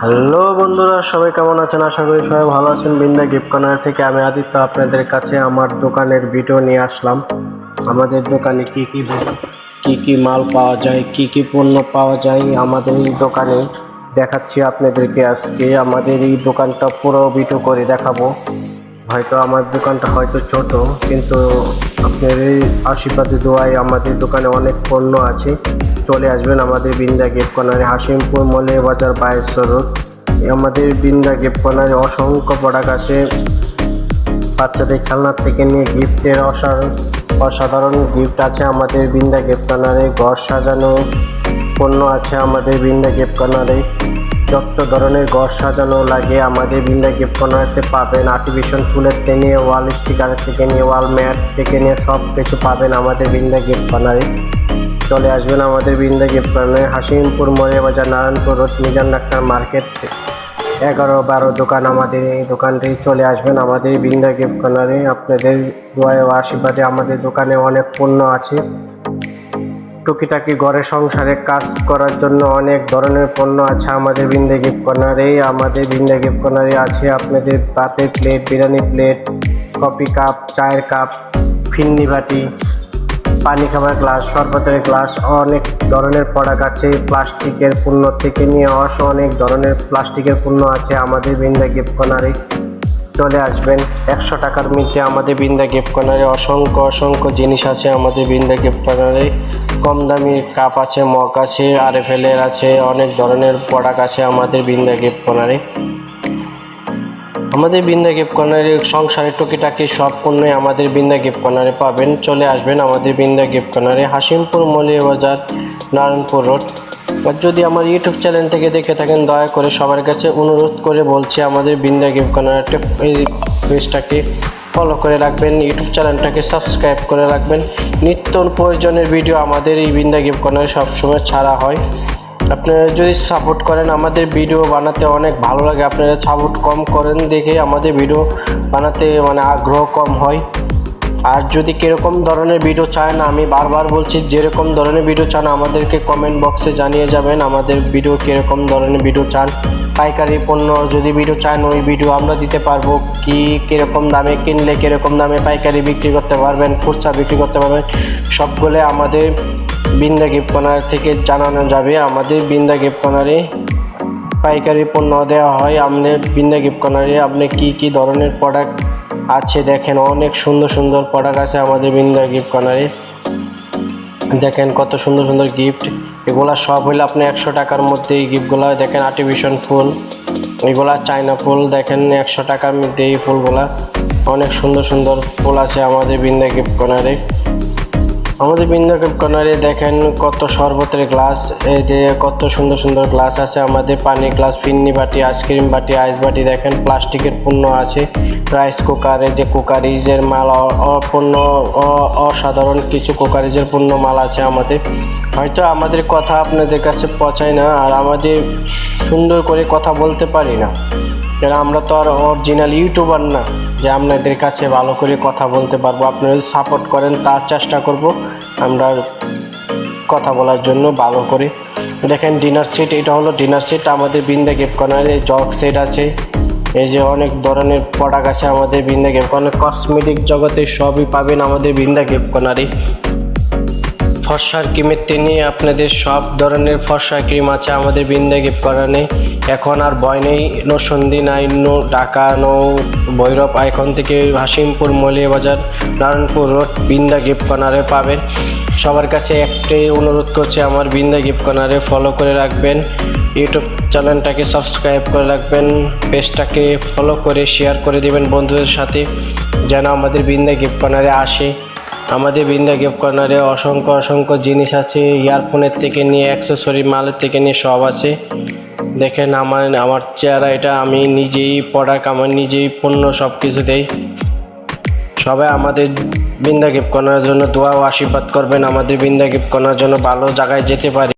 Hello বন্ধুরা, সবাই কেমন আছেন? আশা করি সবাই ভালো আছেন। বিন্দা গিফট কর্নার থেকে আমি আদিত্য আপনাদের কাছে আমার দোকানের ভিডিও নিয়ে আসলাম। আমাদের দোকানে কি কি কি কি মাল পাওয়া যায়, কি কি পণ্য পাওয়া যায়, আমাদের এই দোকানে দেখাচ্ছি আপনাদেরকে আজকে। আমাদের এই দোকানটা পুরো ভিডিও করে দেখাবো। হয়তো আমার দোকানটা হয়তো ছোট, কিন্তু আপনার এই আশীর্বাদী, দোয়ায় আমাদের দোকানে অনেক পণ্য আছে। চলে আসবেন আমাদের বিন্দা গেপ কর্নারে, হাসিমপুর মলে বাজার বাইশ্বর রোড আমাদের বিন্দা গেপ কর্নারে অসংখ্য প্রোডাক্ট আছে। বাচ্চাদের খেলনার থেকে নিয়ে গিফটের অসাধারণ অসাধারণ গিফট আছে আমাদের বিন্দা গিফট কর্নারে। ঘর সাজানো, পণ্য আছে আমাদের বিন্দা গিফট কর্নারে। যত ধরনের ঘর সাজানো লাগে আমাদের বিন্দা গিফট কর্নারতে পাবেন। আর্টিফিশিয়াল ফুলের থেকে নিয়ে ওয়াল স্টিকারের থেকে নিয়ে, ওয়াল ম্যাট থেকে নিয়ে সব কিছু পাবেন আমাদের বিন্দা গিফট কর্নারে। চলে আসবেন আমাদের বিন্দা গিফট কর্নারে হাসিমপুর বাজার, Narayanpur road, Mizan doctor market. এগারো বারো দোকান আমাদের এই দোকানটি চলে আসবেন আমাদের বিন্দা গিফট কর্নারে আপনাদের দোয়ায় ও আশীর্বাদে আমাদের দোকানে অনেক পণ্য আছে। টুকিটাকি ঘরে সংসারে কাজ করার জন্য অনেক ধরনের পণ্য আছে আমাদের বিন্দা গিফট কর্নারে আমাদের বিন্দা গিফট কর্নারে আছে আপনাদের পাতের plate biryani plate coffee cup চায়ের কাপ ফিন্নি বাটি। পানি খাবার গ্লাস, শরবতের গ্লাস, অনেক ধরনের প্রোডাক্ট আছে। প্লাস্টিকের পণ্য থেকে নিয়ে অস অনেক ধরনের প্লাস্টিকের পণ্য আছে আমাদের বিন্দা গিফট কর্নারে। চলে আসবেন। একশো টাকার মধ্যে আমাদের বিন্দা গিফট কর্নারে। অসংখ্য অসংখ্য জিনিস আছে আমাদের বৃন্দা গিফট কর্নারে। কম দামি কাপ আছে, মগ আছে, আর আছে, অনেক ধরনের প্রোডাক্ট আছে আমাদের বিন্দা গিফট কর্নারে। আমাদের বিন্দা গিফট কর্নারে সংসারের টুকিটাকি সব পণ্যই আমাদের বিন্দা গিফট কর্নারে পাবেন। চলে আসবেন আমাদের বিন্দা গিফট কর্নারে, হাসিমপুর মলিয়া বাজার, নারায়ণপুর রোড। আর যদি আমার ইউটিউব চ্যানেল থেকে দেখে থাকেন, দয়া করে সবার কাছে অনুরোধ করে বলছি, আমাদের বিন্দা গিফট কর্নারটা এই পেজটাকে ফলো করে রাখবেন, ইউটিউব চ্যানেলটাকে সাবস্ক্রাইব করে রাখবেন। নিত্য প্রয়োজনের ভিডিও আমাদের এই বিন্দা গিফট কর্নারে সবসময় ছাড়া হয়। আপনারা যদি সাপোর্ট করেন, আমাদের ভিডিও বানাতে অনেক ভালো লাগে। আপনারা সাপোর্ট কম করেন দেখে আমাদের ভিডিও বানাতে মানে আগ্রহ কম হয়। আর যদি কীরকম ধরনের ভিডিও চান আমি বারবার বলছি, যেরকম ধরনের ভিডিও চান, আমাদেরকে কমেন্ট বক্সে জানিয়ে যাবেন, আমাদের ভিডিও কীরকম ধরনের ভিডিও চান। পাইকারি পণ্য যদি ভিডিও চান, ওই ভিডিও আমরা দিতে পারব। কি কীরকম দামে কিনলে, কীরকম দামে পাইকারি বিক্রি করতে পারবেন, খুচরা বিক্রি করতে পারবেন, সবগুলো আমাদের বিন্দা গিফট কর্নার থেকে জানানো যাবে, আমাদের বিন্দা গিফট কর্নারে পাইকারি পণ্য দেওয়া হয় আপনার বিন্দা গিফট কর্নারে আপনি কি কি ধরনের প্রোডাক্ট আছে দেখেন, অনেক সুন্দর সুন্দর প্রোডাক্ট আছে আমাদের বিন্দা গিফট কর্নারে দেখেন কত সুন্দর সুন্দর গিফট এগুলা সব হইলে আপনি একশো টাকার মধ্যে এই গিফটগুলো দেখেন আর্টিফিশিয়াল ফুল, এগুলা চায়না ফুল, দেখেন একশো টাকার মধ্যে এই ফুলগুলা, অনেক সুন্দর সুন্দর ফুল আছে আমাদের বিন্দা গিফট কর্নারে আমাদের বিন্দুকে কর্নারে দেখেন কত শরবতের গ্লাস, এই যে কত সুন্দর সুন্দর গ্লাস আছে, আমাদের পানির গ্লাস, ফিন্নি বাটি, আইসক্রিম বাটি, আইস বাটি দেখেন প্লাস্টিকের পণ্য আছে, রাইস কুকারে যে কুকারিজের মাল, অ- অসাধারণ কিছু কুকারিজের পণ্য মাল আছে আমাদের। হয়তো আমাদের কথা আপনাদের কাছে পৌঁছায় না, আর আমাদের সুন্দর করে কথা বলতে পারি না। কারণ আমরা তো আর অরিজিনাল ইউটিউবার না? যে আপনাদের কাছে ভালো করে কথা বলতে পারব, আপনারা যদি সাপোর্ট করেন, তার চেষ্টা করব আমরা কথা বলার জন্য ভালো করে। দেখেন ডিনার সেট এটা হলো ডিনার সেট আমাদের বিন্দা গিফট কর্নারে জগ সেট আছে। এই যে অনেক ধরনের প্রোডাক্ট আছে আমাদের বিন্দা গিফট কর্নার কসমেটিক জগতে সবই পাবেন আমাদের বিন্দা গিফট কর্নারে ফর্সার ক্রিমের তিনি আপনাদের সব ধরনের ফর্সা ক্রিম আছে, আমাদের বিন্দা গিফট করানে এখন আর ভয় নেই, নো সন্ধি নাই, নো ঢাকা, নো ভৈরব। এখন থেকে হাসিমপুর মলিয়া বাজার নারায়ণপুর রোড বিন্দা গিফট কর্নারে পাবেন। সবার কাছে একটাই অনুরোধ করছে, আমার বিন্দা গিফট কর্নারে ফলো করে রাখবেন। ইউটিউব চ্যানেলটাকে সাবস্ক্রাইব করে রাখবেন, পেজটাকে ফলো করে শেয়ার করে দেবেন বন্ধুদের সাথে, যেন আমাদের বিন্দা গিফট কর্নারে আসে। আমাদের বৃন্দা গিফট কর্নারে অসংখ্য অসংখ্য জিনিস আছে, ইয়ারফোনের থেকে নিয়ে অ্যাক্সেসরি মালের থেকে নিয়ে সব আছে। দেখেন আমার আমার চেহারা এটা, আমি নিজেই প্রোডাক্ট আমার নিজেই পণ্য সব কিছু দেই। সবাই আমাদের বৃন্দা গিফট কর্নারের জন্য দোয়া ও আশীর্বাদ করবেন, আমাদের বৃন্দা গিফট কর্নার জন্য ভালো জায়গায় যেতে পারি।